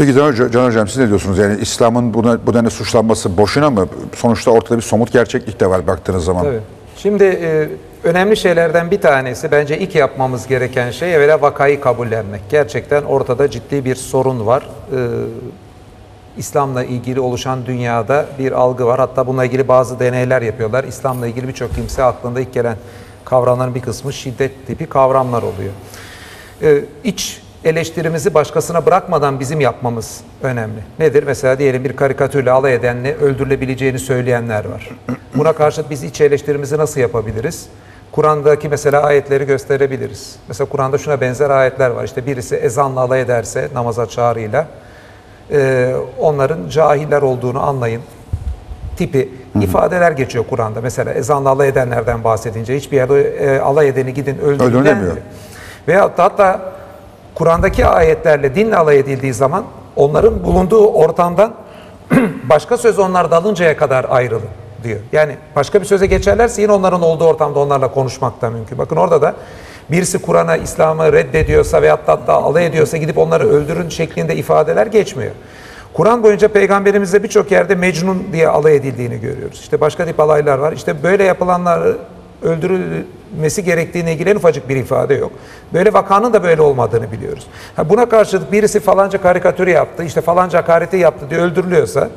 Peki Can Hocam, Can Hocam siz ne diyorsunuz? Yani İslam'ın buna, bu denli suçlanması boşuna mı? Sonuçta ortada bir somut gerçeklik de var baktığınız zaman. Tabii. Şimdi e, önemli şeylerden bir tanesi bence ilk yapmamız gereken şey evvela vakayı kabullenmek. Gerçekten ortada ciddi bir sorun var. E, İslam'la ilgili oluşan dünyada bir algı var. Hatta bununla ilgili bazı deneyler yapıyorlar. İslam'la ilgili birçok kimse aklında ilk gelen kavramların bir kısmı şiddet tipi kavramlar oluyor. Ee, iç eleştirimizi başkasına bırakmadan bizim yapmamız önemli. Nedir? Mesela diyelim bir karikatürle alay edenle öldürülebileceğini söyleyenler var. Buna karşılık biz iç eleştirimizi nasıl yapabiliriz? Kur'an'daki mesela ayetleri gösterebiliriz. Mesela Kur'an'da şuna benzer ayetler var. İşte birisi ezanla alay ederse namaza çağrıyla e, onların cahiller olduğunu anlayın tipi ifadeler geçiyor Kur'an'da. Mesela ezanla alay edenlerden bahsedince hiçbir yerde e, alay edeni gidin öldürün. Veyahut da hatta Kur'an'daki ayetlerle dinle alay edildiği zaman onların bulunduğu ortamdan başka söz onlar dalıncaya kadar ayrılın diyor. Yani başka bir söze geçerlerse yine onların olduğu ortamda onlarla konuşmak da mümkün. Bakın orada da birisi Kur'an'a, İslam'ı reddediyorsa veyahut da hatta alay ediyorsa gidip onları öldürün şeklinde ifadeler geçmiyor. Kur'an boyunca peygamberimizle birçok yerde Mecnun diye alay edildiğini görüyoruz. İşte başka tip alaylar var. İşte böyle yapılanları öldürülmesi gerektiğine ilgili en ufacık bir ifade yok. Böyle vakanın da böyle olmadığını biliyoruz. Ha buna karşılık birisi falanca karikatürü yaptı, işte falanca hakareti yaptı diye öldürülüyorsa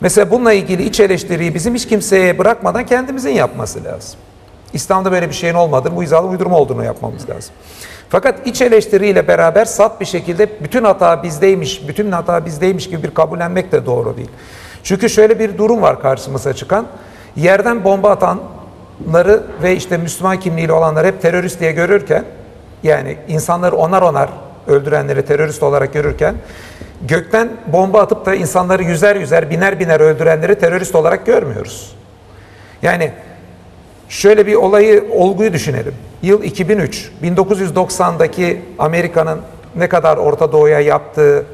mesela bununla ilgili iç eleştiriyi bizim hiç kimseye bırakmadan kendimizin yapması lazım. İslam'da böyle bir şeyin olmadığını, bu izalı uydurma olduğunu yapmamız lazım. Fakat iç eleştiriyle beraber sat bir şekilde bütün hata bizdeymiş, bütün hata bizdeymiş gibi bir kabullenmek de doğru değil. Çünkü şöyle bir durum var karşımıza çıkan. Yerden bomba atanları ve işte Müslüman kimliğiyle olanları hep terörist diye görürken, yani insanları onar onar öldürenleri terörist olarak görürken, gökten bomba atıp da insanları yüzer yüzer, biner biner öldürenleri terörist olarak görmüyoruz. Yani Şöyle bir olayı, olguyu düşünelim. Yıl 2003, 1990'daki Amerika'nın ne kadar Orta Doğu'ya yaptığı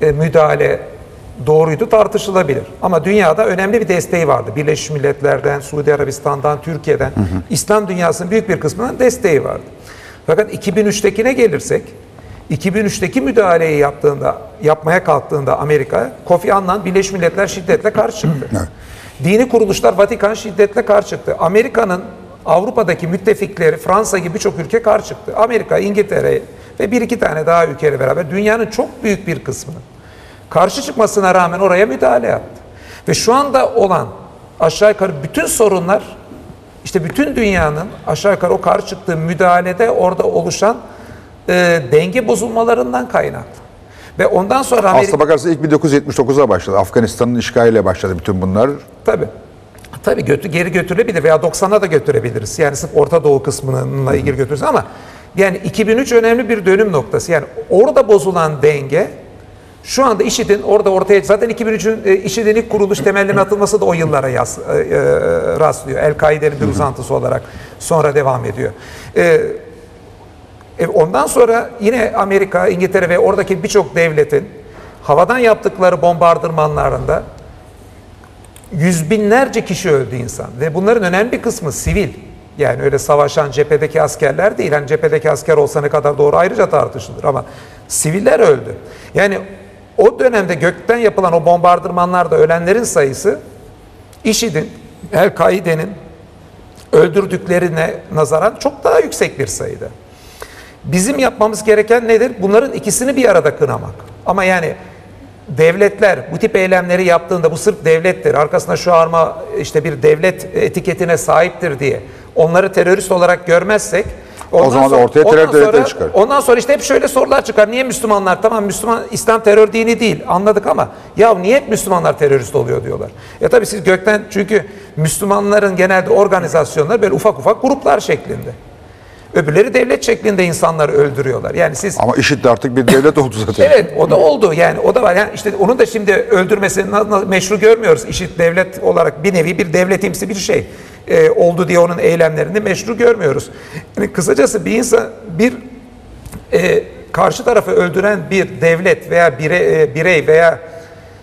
e, müdahale doğruydu tartışılabilir. Ama dünyada önemli bir desteği vardı. Birleşmiş Milletler'den, Suudi Arabistan'dan, Türkiye'den, İslam dünyasının büyük bir kısmından desteği vardı. Fakat 2003'tekine gelirsek, 2003'teki müdahaleyi yaptığında, yapmaya kalktığında Amerika, Kofi Annan Birleşmiş Milletler şiddetle karşı çıktı. Evet. Dini kuruluşlar Vatikan şiddetle karşı çıktı. Amerika'nın Avrupa'daki müttefikleri Fransa gibi birçok ülke karşı çıktı. Amerika, İngiltere ve bir iki tane daha ülkeyle beraber dünyanın çok büyük bir kısmının karşı çıkmasına rağmen oraya müdahale yaptı. Ve şu anda olan aşağı yukarı bütün sorunlar işte bütün dünyanın aşağı yukarı o karşı çıktığı müdahalede orada oluşan e, denge bozulmalarından kaynaklı. Ve ondan sonra Amerika... Aslına bakarsanız ilk 1979'a başladı. Afganistan'ın işgaliyle başladı bütün bunlar. Tabii. Tabii götü, geri götürülebilir veya 90'a da götürebiliriz. Yani sırf Orta Doğu kısmına ilgili götürürüz ama yani 2003 önemli bir dönüm noktası. Yani orada bozulan denge şu anda IŞİD'in orada ortaya zaten 2003'ün e, IŞİD'in ilk kuruluş temellerinin atılması da o yıllara yas, e, e, rastlıyor. El-Kaide'nin bir uzantısı olarak sonra devam ediyor. E, e, ondan sonra yine Amerika, İngiltere ve oradaki birçok devletin havadan yaptıkları bombardırmanlarında yüz binlerce kişi öldü insan ve bunların önemli bir kısmı sivil. Yani öyle savaşan cephedeki askerler değil. Hani cephedeki asker olsa ne kadar doğru ayrıca tartışılır ama siviller öldü. Yani o dönemde gökten yapılan o bombardırmanlarda ölenlerin sayısı IŞİD'in, El-Kaide'nin öldürdüklerine nazaran çok daha yüksek bir sayıda. Bizim yapmamız gereken nedir? Bunların ikisini bir arada kınamak. Ama yani devletler bu tip eylemleri yaptığında bu sırf devlettir. Arkasında şu arma işte bir devlet etiketine sahiptir diye onları terörist olarak görmezsek O zaman da ortaya terör ondan devletleri sonra- çıkar. Ondan sonra işte hep şöyle sorular çıkar. Niye Müslümanlar tamam Müslüman İslam terör dini değil anladık ama ya niye hep Müslümanlar terörist oluyor diyorlar. E tabi siz gökten çünkü Müslümanların genelde organizasyonları böyle ufak ufak gruplar şeklinde. Öbürleri devlet şeklinde insanları öldürüyorlar. Yani siz Ama IŞİD de artık bir devlet oldu zaten. Evet o da oldu yani o da var. Yani işte onun da şimdi öldürmesini meşru görmüyoruz. İşit devlet olarak bir nevi bir devletimsi bir şey e, oldu diye onun eylemlerini meşru görmüyoruz. Yani kısacası bir insan bir e, karşı tarafı öldüren bir devlet veya bire, e, birey veya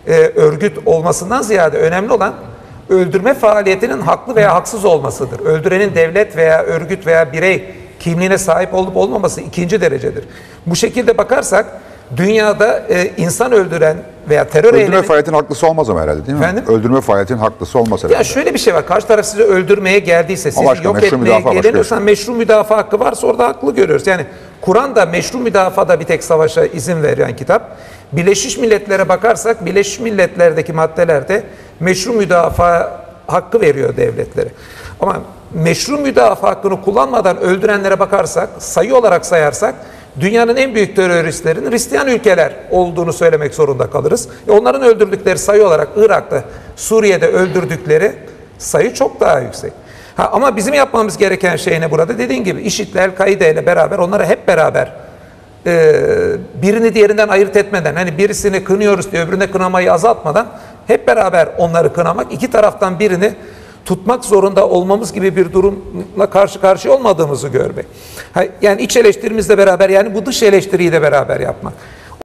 e, örgüt olmasından ziyade önemli olan öldürme faaliyetinin haklı veya haksız olmasıdır. Öldürenin devlet veya örgüt veya birey kimliğine sahip olup olmaması ikinci derecedir. Bu şekilde bakarsak dünyada e, insan öldüren veya terör Öldürme eylemi faaliyetin haklısı olmaz ama herhalde değil mi? Efendim? Öldürme faaliyetin haklısı olmaz herhalde. Ya şöyle bir şey var. Karşı taraf sizi öldürmeye geldiyse, sizi başka, yok etmeye müdafaa başka geleniyorsa bir şey. meşru müdafaa hakkı varsa orada haklı görüyoruz. Yani Kur'an'da meşru müdafada bir tek savaşa izin veren kitap. Birleşmiş Milletler'e bakarsak Birleşmiş Milletler'deki maddelerde meşru müdafaa hakkı veriyor devletlere. Ama meşru müdafaa hakkını kullanmadan öldürenlere bakarsak, sayı olarak sayarsak dünyanın en büyük teröristlerin Hristiyan ülkeler olduğunu söylemek zorunda kalırız. E onların öldürdükleri sayı olarak Irak'ta, Suriye'de öldürdükleri sayı çok daha yüksek. Ha, ama bizim yapmamız gereken şey ne burada? Dediğin gibi IŞİD'le, El-Kaide ile beraber onları hep beraber e, birini diğerinden ayırt etmeden hani birisini kınıyoruz diye öbürüne kınamayı azaltmadan hep beraber onları kınamak iki taraftan birini tutmak zorunda olmamız gibi bir durumla karşı karşıya olmadığımızı görmek. Yani iç eleştirimizle beraber yani bu dış eleştiriyi de beraber yapmak.